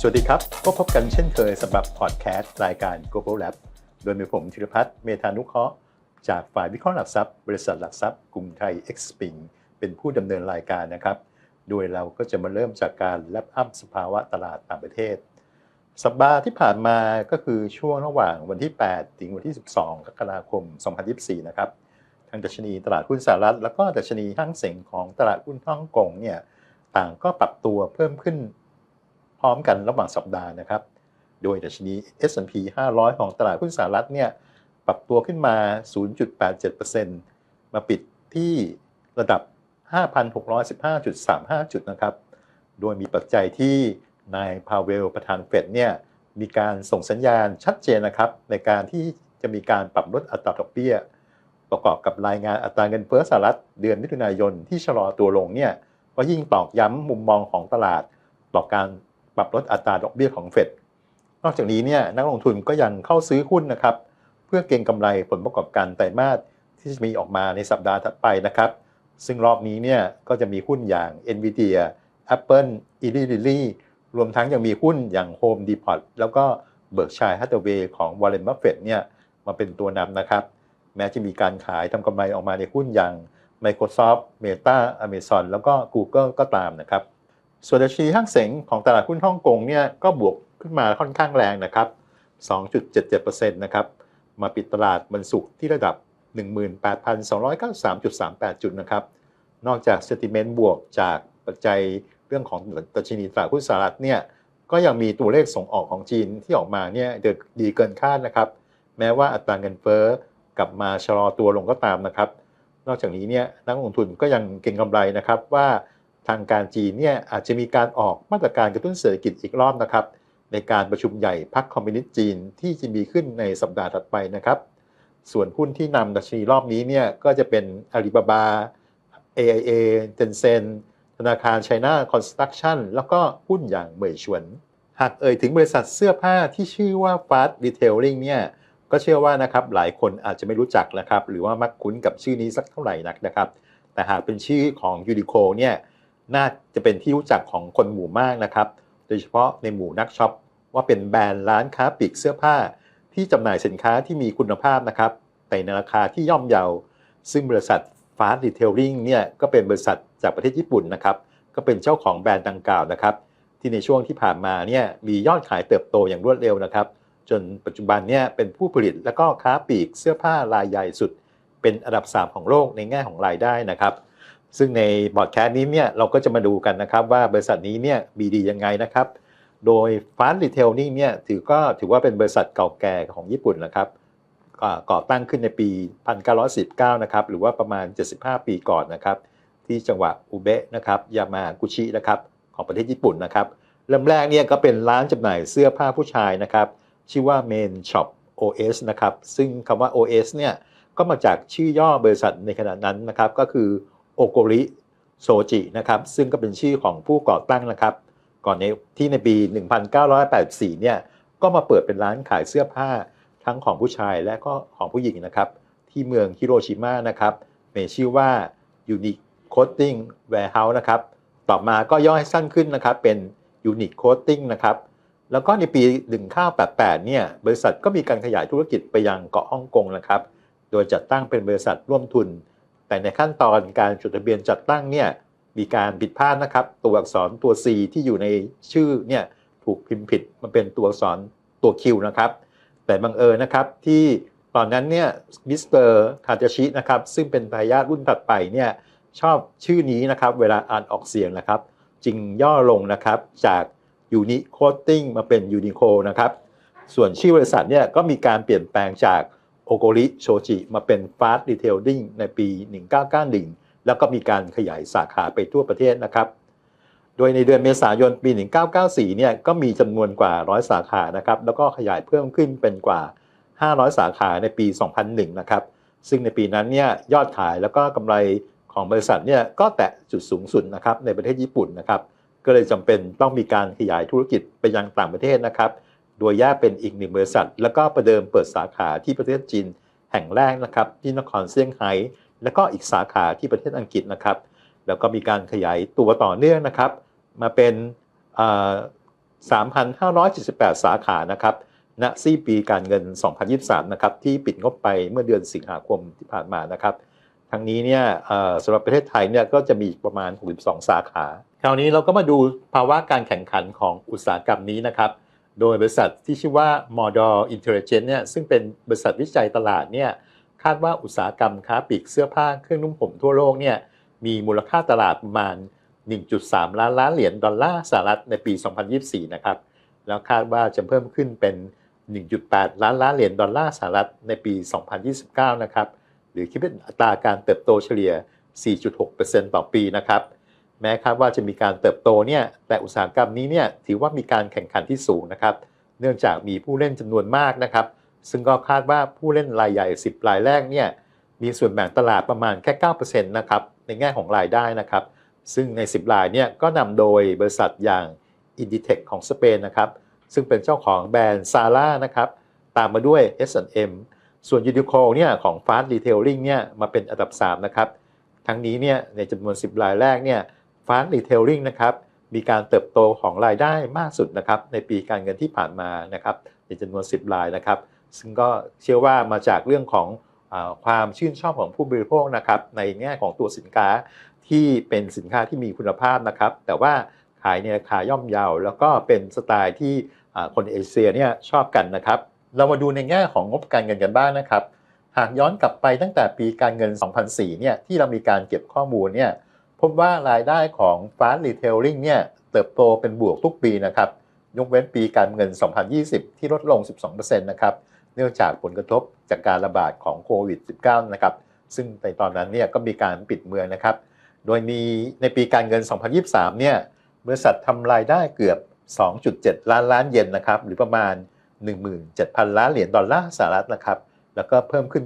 สวัสดีครับ ก็พบกันเช่นเคยสำหรับพอดแคสต์รายการ Global Lab โดยมีผมธีรพัฒน์เมธานุเคราะห์จากฝ่ายวิเคราะห์หลักทรัพย์ บริษัทหลักทรัพย์กรุงไทย X p i n เป็นผู้ดำเนินรายการนะครับ โดยเราก็จะมาเริ่มจากการแลปอัพสภาวะตลาดต่างประเทศ สัปดาห์ที่ผ่านมาก็คือช่วงระหว่างวันที่ 8 ถึงวันที่ 12กรกฎาคม 2024 นะครับทางดัชนีตลาดหุ้นสหรัฐ แล้วก็ดัชนีห้างเสงของตลาดหุ้นฮ่องกงเนี่ยต่างก็ปรับตัวเพิ่มขึ้น พร้อมกันระหว่างสัปดาห์นะครับ โดยดัชนี S&P 500 ของตลาดหุ้นสหรัฐเนี่ยปรับตัวขึ้นมา 0.87%มาปิดที่ระดับ 5,615.35 จุดนะครับ โดยมีปัจจัยที่นายพาเวลประธานเฟดเนี่ยมีการส่งสัญญาณชัดเจนนะครับ ในการที่จะมีการปรับลดอัตราดอกเบี้ย ประกอบกับรายงานอัตราเงินเฟ้อสหรัฐเดือนมิถุนายนที่ชะลอตัวลงเนี่ยก็ยิ่งตอกย้ำมุมมองของตลาดต่อการ ปรับลดอัตราดอกเบี้ยของเฟดนอกจากนี้เนี่ยนักลงทุนก็ยังเข้าซื้อหุ้นนะครับ เพื่อเก็งกำไรผลประกอบการไตรมาสที่จะมีออกมาในสัปดาห์ถัดไปนะครับ ซึ่งรอบนี้เนี่ยก็จะมีหุ้นอย่าง NVIDIA Apple e l y Lilly รวมทั้งยังมีหุ้นอย่าง Home Depot แล้วก็ Berkshire Hathaway ของ Warren Buffett เนี่ยมาเป็นตัวนำนะครับ แม้จะมีการขายทำกำไรออกมาในหุ้นอย่าง Microsoft Meta Amazon แล้วก็ Google ก็ตามนะครับ ส่วนดัชนีห้างเสงของตลาดหุ้นฮ่องกงเนี่ยก็บวกขึ้นมาค่อนข้างแรงนะครับ 2.77%นะครับ มาปิดตลาดวันศุกร์ที่ระดับ 18,293.38 จุดนะครับ นอกจากเซติเมนต์บวกจากปัจจัยเรื่องของดัชนีตลาดหุ้นสหรัฐเนี่ยก็ยังมีตัวเลขส่งออกของจีนที่ออกมาเนี่ยดีเกินคาดนะครับ แม้ว่าอัตราเงินเฟ้อกลับมาชะลอตัวลงก็ตามนะครับ นอกจากนี้เนี่ยนักลงทุนก็ยังเก็งกำไรนะครับว่า ทางการจีนเนี่ยอาจจะมีการออกมาตรการกระตุ้นเศรษฐกิจอีกรอบนะครับ ในการประชุมใหญ่พรรคคอมมิวนิสต์จีนที่จะมีขึ้นในสัปดาห์ถัดไปนะครับ ส่วนหุ้นที่นำดัชนีรอบนี้เนี่ยก็จะเป็นอาลีบาบา AIA Tencent ธนาคาร China Construction แล้วก็หุ้นอย่างเหมยชวน หากเอ่ยถึงบริษัทเสื้อผ้าที่ชื่อว่า Fast Retailing เนี่ยก็เชื่อว่านะครับหลายคนอาจจะไม่รู้จักนะครับ หรือว่ามักคุ้นกับชื่อนี้สักเท่าไหร่นักนะครับ แต่หากเป็นชื่อของ Uniqlo เนี่ย น่าจะเป็นที่รู้จักของคนหมู่มากนะครับ โดยเฉพาะในหมู่นักช็อปว่าเป็นแบรนด์ร้านค้าปลีกเสื้อผ้า ที่จำหน่ายสินค้าที่มีคุณภาพนะครับแต่ในราคาที่ย่อมเยา ซึ่งบริษัท Fast Retailing เนี่ยก็เป็นบริษัทจากประเทศญี่ปุ่นนะครับ ก็เป็นเจ้าของแบรนด์ดังกล่าวนะครับ ที่ในช่วงที่ผ่านมาเนี่ยมียอดขายเติบโตอย่างรวดเร็วนะครับ จนปัจจุบันเนี่ยเป็นผู้ผลิตและก็ค้าปลีกเสื้อผ้ารายใหญ่สุด เป็นอันดับ 3 ของโลกในแง่ของรายได้นะครับ ซึ่งในบอร์ดแคสต์นี้เนี่ยเราก็จะมาดูกันนะครับว่าบริษัทนี้เนี่ยมีดียังไงนะครับ โดย Fast Retailing เนี่ยถือก็ถือว่าเป็นบริษัทเก่าแก่ของญี่ปุ่นนะครับก่อตั้งขึ้นในปี 1919 นะครับ หรือว่าประมาณ 75 ปีก่อนนะครับ ที่จังหวัดอุเบะนะครับยามากุชินะครับของประเทศญี่ปุ่นนะครับ เริ่มแรกเนี่ยก็เป็นร้านจำหน่ายเสื้อผ้าผู้ชายนะครับ ชื่อว่า Main Shop OS นะครับ ซึ่งคำว่า OS เนี่ยก็มาจากชื่อย่อบริษัทในขณะนั้นนะครับ ก็คือ โอโกริโซจินะครับซึ่งก็เป็นชื่อของผู้ก่อตั้งนะครับ ก่อนในที่ในปี 1984 เนี่ยก็มาเปิดเป็นร้านขายเสื้อผ้าทั้งของผู้ชายและก็ของผู้หญิงนะครับ ที่เมืองฮิโรชิมานะครับมีชื่อว่า Unique Coating Warehouse นะครับต่อมาก็ย่อให้สั้นขึ้นนะครับเป็น Unique Coating นะครับแล้วก็ในปี 1988 เนี่ยบริษัทก็มีการขยายธุรกิจไปยังเกาะฮ่องกงนะครับ โดยจัดตั้งเป็นบริษัทร่วมทุน แต่ในขั้นตอนการจดทะเบียนจัดตั้งเนี่ยมีการผิดพลาดนะครับ ตัวอักษรตัว C ที่อยู่ในชื่อเนี่ยถูกพิมพ์ผิดมาเป็นตัวอักษรตัว Q นะครับ แต่บังเอิญนะครับที่ตอนนั้นเนี่ยมิสเตอร์คาจาชินะครับซึ่งเป็นทายาทรุ่นถัดไปเนี่ยชอบชื่อนี้นะครับเวลาอ่านออกเสียงนะครับจึงย่อลงนะครับจาก Uni Coating มาเป็น Unico นะครับส่วนชื่อบริษัทเนี่ยก็มีการเปลี่ยนแปลงจาก โอโกริโชจิมาเป็น Fast Retailing ในปี 1991 แล้วก็มีการขยายสาขาไปทั่วประเทศนะครับ โดยในเดือนเมษายนปี 1994 เนี่ยก็มีจำนวนกว่า 100 สาขานะครับ แล้วก็ขยายเพิ่มขึ้นเป็นกว่า 500 สาขาในปี 2001 นะครับ ซึ่งในปีนั้นเนี่ยยอดขายแล้วก็กำไรของบริษัทเนี่ยก็แตะจุดสูงสุดนะครับในประเทศญี่ปุ่นนะครับ ก็เลยจำเป็นต้องมีการขยายธุรกิจไปยังต่างประเทศนะครับ โดยแยกเป็นอีกหนึ่งบริษัท แล้วก็ประเดิมเปิดสาขาที่ประเทศจีนแห่งแรกนะครับที่นครเซี่ยงไฮ้แล้วก็อีกสาขาที่ประเทศอังกฤษนะครับ แล้วก็มีการขยายตัวต่อเนื่องนะครับ มาเป็น 3,578 สาขานะครับณสิ้นปีการเงิน 2023 นะครับที่ปิดงบไปเมื่อเดือนสิงหาคมที่ผ่านมานะครับทั้งนี้เนี่ยสำหรับประเทศไทยเนี่ยก็จะมีประมาณ 62 สาขา คราวนี้เราก็มาดูภาวะการแข่งขันของอุตสาหกรรมนี้นะครับ โดยบริษัทที่ชื่อว่า Model Intelligence เนี่ยซึ่งเป็นบริษัทวิจัยตลาดเนี่ยคาดว่าอุตสาหกรรมค้าปลีกเสื้อผ้าเครื่องนุ่งผมทั่วโลกเนี่ยมีมูลค่าตลาดประมาณ 1.3 ล้านล้านเหรียญดอลลาร์สหรัฐในปี 2024 นะครับ แล้วคาดว่าจะเพิ่มขึ้นเป็น 1.8 ล้านล้านเหรียญดอลลาร์สหรัฐในปี 2029 นะครับ หรือคิดเป็นอัตราการเติบโตเฉลี่ย 4.6%ต่อปีนะครับ แม้คาดว่าจะมีการเติบโตเนี่ยแต่อุตสาหกรรมนี้เนี่ยถือว่ามีการแข่งขันที่สูงนะครับ เนื่องจากมีผู้เล่นจำนวนมากนะครับ ซึ่งก็คาดว่าผู้เล่นรายใหญ่ 10 รายแรกเนี่ยมีส่วนแบ่งตลาดประมาณแค่9%นะครับในแง่ของรายได้นะครับ ซึ่งใน 10 รายเนี่ยก็นำโดยบริษัทอย่าง Inditex ของสเปนนะครับซึ่งเป็นเจ้าของแบรนด์ซาร่านะครับตามมาด้วย S&M ส่วนยูนิโคลเนี่ยของ Fast Retailing เนี่ยมาเป็นอันดับ 3 นะครับ ทั้งนี้เนี่ยในจำนวน 10 รายแรกเนี่ย Fast Retailing นะครับมีการเติบโตของรายได้มากสุดนะครับในปีการเงินที่ผ่านมานะครับในจำนวน 10 รายนะครับ ซึ่งก็เชื่อว่ามาจากเรื่องของอความชื่นชอบของผู้บริโภคนะครับในแง่ของตัวสินค้าที่เป็นสินค้าที่มีคุณภาพนะครับ แต่ว่าขายในราคาย่อมเยาแล้วก็เป็นสไตล์ที่คนเอเชียเนี่ยชอบกันนะครับ เรามาดูในแง่ของงบการเงินกันบ้างนะครับ หากย้อนกลับไปตั้งแต่ปีการเงิน 2004เนี่ยที่เรามีการเก็บข้อมูลเนี่ย พบว่ารายได้ของ Fast Retailing เนี่ยเติบโตเป็นบวกทุกปีนะครับ ยกเว้นปีการเงิน 2020 ที่ลดลง 12%นะครับ เนื่องจากผลกระทบจากการระบาดของโควิด -19 นะครับ ซึ่งในตอนนั้นเนี่ยก็มีการปิดเมืองนะครับ โดยมีในปีการเงิน 2023 เนี่ยบริษัททำรายได้เกือบ 2.7 ล้านล้านเยนนะครับ หรือประมาณ 17,000 ล้านเหรียญดอลลาร์สหรัฐนะครับ แล้วก็เพิ่มขึ้น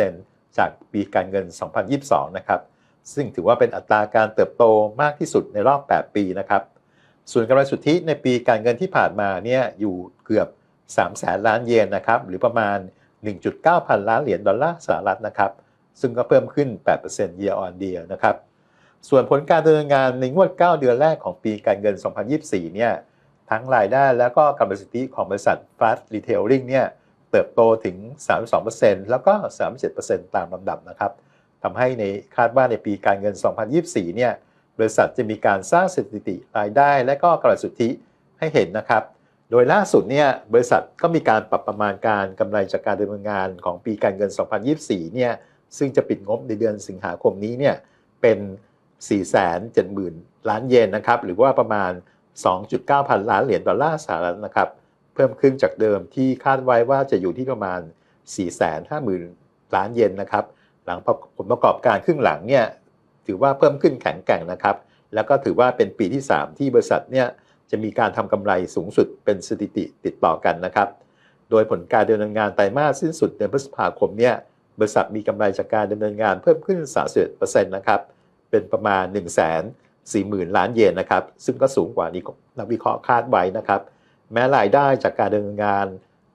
20%จากปีการเงิน 2022 นะครับ ซึ่งถือว่าเป็นอัตราการเติบโตมากที่สุดในรอบ 8 ปีนะครับ ส่วนกำไรสุทธิในปีการเงินที่ผ่านมาเนี่ยอยู่เกือบ3แสนล้านเยนนะครับหรือประมาณ 1.9 พันล้านเหรียญดอลลาร์สหรัฐนะครับซึ่งก็เพิ่มขึ้น 8% year on year นะครับส่วนผลการดำเนินงานในงวด 9 เดือนแรกของปีการเงิน 2024 เนี่ยทั้งรายได้แล้วก็กำไรสุทธิของบริษัท Fast Retailing เนี่ยเติบโตถึง 32%แล้วก็ 37%ตามลำดับนะครับ ทำให้ในคาดว่าในปีการเงิน 2024 เนี่ย บริษัทจะมีการสร้างสถิติรายได้และก็กำไรสุทธิให้เห็นนะครับ โดยล่าสุดเนี่ยบริษัทก็มีการปรับประมาณการกำไรจากการดำเนินงานของปีการเงิน 2024 เนี่ย ซึ่งจะปิดงบในเดือนสิงหาคมนี้เนี่ย เป็น 470,000 ล้านเยนนะครับ หรือว่าประมาณ 2.9 พันล้านเหรียญดอลลาร์สหรัฐนะครับ เพิ่มขึ้นจากเดิมที่คาดไว้ว่าจะอยู่ที่ประมาณ 450,000 ล้านเยนนะครับ หลังผลประกอบการครึ่งหลังเนี่ยถือว่าเพิ่มขึ้นแข็งแกร่งนะครับ แล้วก็ถือว่าเป็นปีที่ 3 ที่บริษัทเนี่ยจะมีการทำกำไรสูงสุดเป็นสถิติติดต่อกันนะครับ โดยผลการดำเนินงานไตรมาสสิ้นสุดเดือนพฤษภาคมเนี่ยบริษัทมีกำไรจากการดำเนินงานเพิ่มขึ้น 31%นะครับ เป็นประมาณ 1 40,000 ล้านเยนนะครับ ซึ่งก็สูงกว่านี้นักวิเคราะห์คาดไว้นะครับ แม้รายได้จากการดำเนินงาน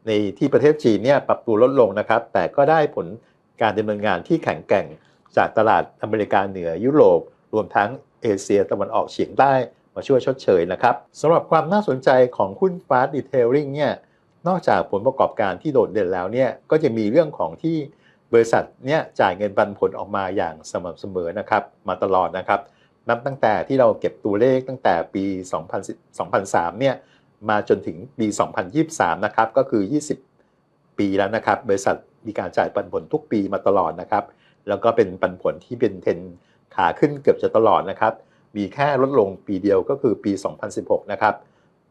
ในที่ประเทศจีนเนี่ยปรับตัวลดลงนะครับ แต่ก็ได้ผล การดำเนินงานที่แข็งแกร่งจากตลาดอเมริกาเหนือยุโรป รวมทั้งเอเชียตะวันออกเฉียงใต้มาช่วยชดเชยนะครับสำหรับความน่าสนใจของหุ้น Fast Retailing เนี่ยนอกจากผลประกอบการที่โดดเด่นแล้วเนี่ยก็จะมีเรื่องของที่บริษัทเนี่ยจ่ายเงินปันผลออกมาอย่างสม่ำเสมอนะครับมาตลอดนะครับ นับตั้งแต่ที่เราเก็บตัวเลขตั้งแต่ปี 2003เนี่ยมาจนถึงปี 2023 นะครับก็คือ 20 ปีแล้วนะครับ บริษัทมีการจ่ายปันผลทุกปีมาตลอดนะครับ แล้วก็เป็นปันผลที่เป็นเทนขาขึ้นเกือบจะตลอดนะครับ มีแค่ลดลงปีเดียวก็คือปี 2016 นะครับ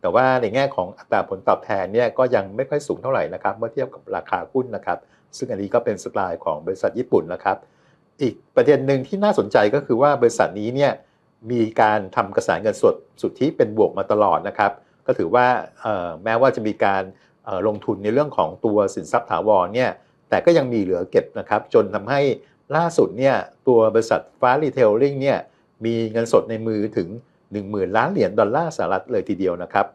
แต่ว่าในแง่ของอัตราผลตอบแทนเนี่ยก็ยังไม่ค่อยสูงเท่าไหร่นะครับ เมื่อเทียบกับราคาหุ้นนะครับ ซึ่งอันนี้ก็เป็นสไตล์ของบริษัทญี่ปุ่นนะครับ อีกประเด็นหนึ่งที่น่าสนใจก็คือว่าบริษัทนี้เนี่ยมีการทำกระแสเงินสดสุทธิเป็นบวกมาตลอดนะครับ ก็ถือว่าแม้ว่าจะมีการ ลงทุนในเรื่องของตัวสินทรัพย์ถาวรเนี่ยแต่ก็ยังมีเหลือเก็บนะครับจนทำให้ล่าสุดเนี่ยตัวบริษัทฟ้ารีเทลลิงเนี่ยมีเงินสดในมือถึง 10,000 ล้านเหรียญดอลลาร์สหรัฐเลยทีเดียวนะครับ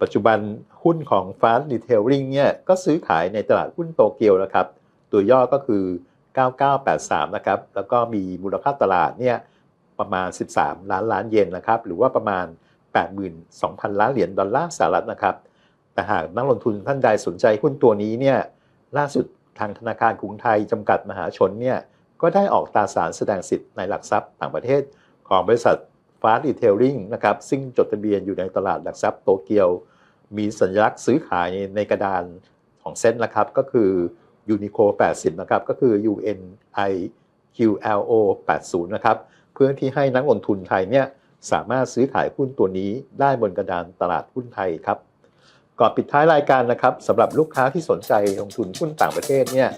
ปัจจุบันหุ้นของ Fast Retailing เนี่ยก็ซื้อขายในตลาดหุ้นโตเกียวนะครับตัวย่อก็คือ 9983 นะครับแล้วก็มีมูลค่าตลาดเนี่ยประมาณ 13 ล้านล้านเยนนะครับหรือว่าประมาณ 82,000 ล้านเหรียญดอลลาร์สหรัฐนะครับ แต่หากนักลงทุนท่านใดสนใจหุ้นตัวนี้เนี่ยล่าสุดทางธนาคารกรุงไทยจำกัดมหาชนเนี่ยก็ได้ออกตราสารแสดงสิทธิ์ในหลักทรัพย์ต่างประเทศของบริษัทฟาสต์รีเทลลิงนะครับซึ่งจดทะเบียนอยู่ในตลาดหลักทรัพย์โตเกียว มีสัญลักษณ์ซื้อขายในกระดานของเส้นนะครับก็คือ Unico 80 นะครับ ก็คือ UNI QLO 80 นะครับ เพื่อที่ให้นักลงทุนไทยเนี่ยสามารถซื้อขายหุ้นตัวนี้ได้บนกระดานตลาดหุ้นไทยครับ ก่อนปิดท้ายรายการนะครับสำหรับลูกค้าที่สนใจลงทุนหุ้นต่างประเทศเนี่ย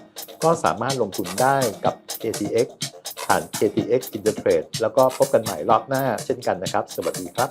ก็สามารถลงทุนได้กับ KTX ผ่าน KTX Intertrade แล้วก็พบกันใหม่รอบหน้าเช่นกันนะครับ สวัสดีครับ